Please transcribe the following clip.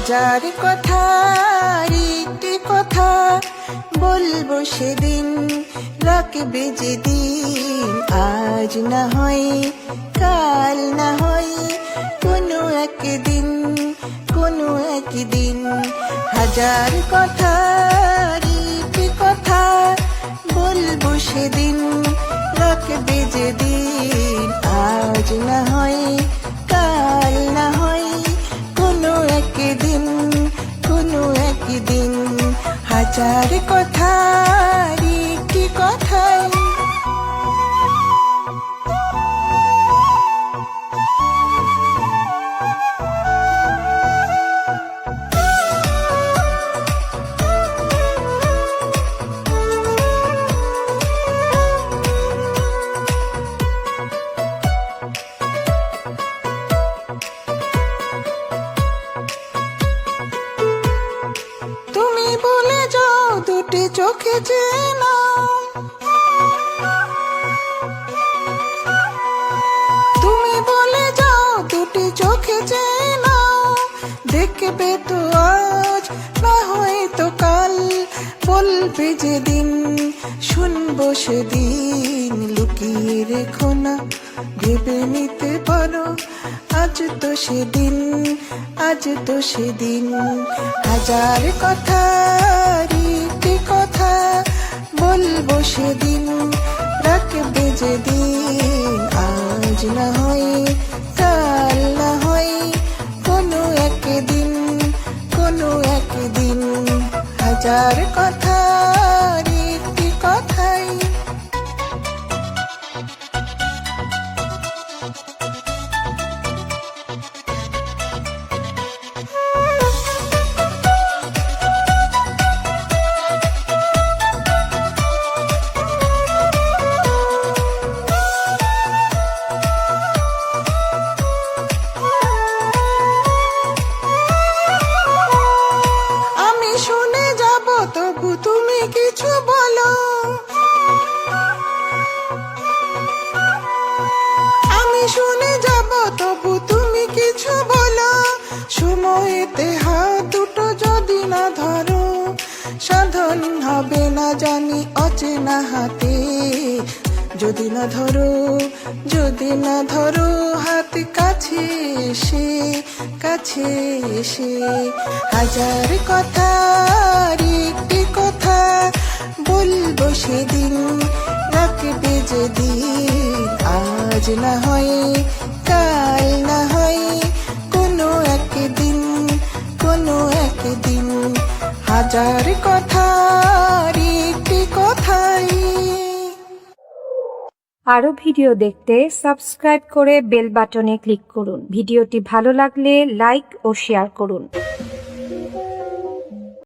হাজার কথা একটি কথা বলব সেদিন, রাখবে যেদিন। আজ না হয়, কাল না হয়, কোনো একদিন কোনো একদিন। হাজার কথা কথা, বলব সেদিন, রাখবে যেদিন। আজ না হয় হাজার কথা চোখে চেনা তুমি বলে যাও দুটি চোখে চেনা দেখবে তো আজ, না হয় হয়তো কাল। বলবে যেদিন, শুনব সেদিন। লুকিয়ে রেখো না, ভেবে নিতে পারো, আজ তো সেদিন, আজ তো সেদিন। হাজার কথা বলব সেদিন রাখবে যেদিন আজ না হয়, কাল না হয়, কোনো একদিন কোনো একদিন। হাজার তবু তুমি কিছু বলো, সময়তে হাত দুটো যদি না ধরো, সাধন হবে না জানি অচেনা হাতে। যদি না ধরো, যদি না ধরো, হাত কাছে এসে কাছে এসে। হাজার কথা একটি কথা বলব সেদিন, রাখবে যেদিন। আজ না হয় কাল না হয় কোনো একদিন কোনো একদিন হাজার কথা একটি কথাই। আরও ভিডিও দেখতে সাবস্ক্রাইব করে বেল বাটনে ক্লিক করুন। ভিডিওটি ভালো লাগলে লাইক ও শেয়ার করুন।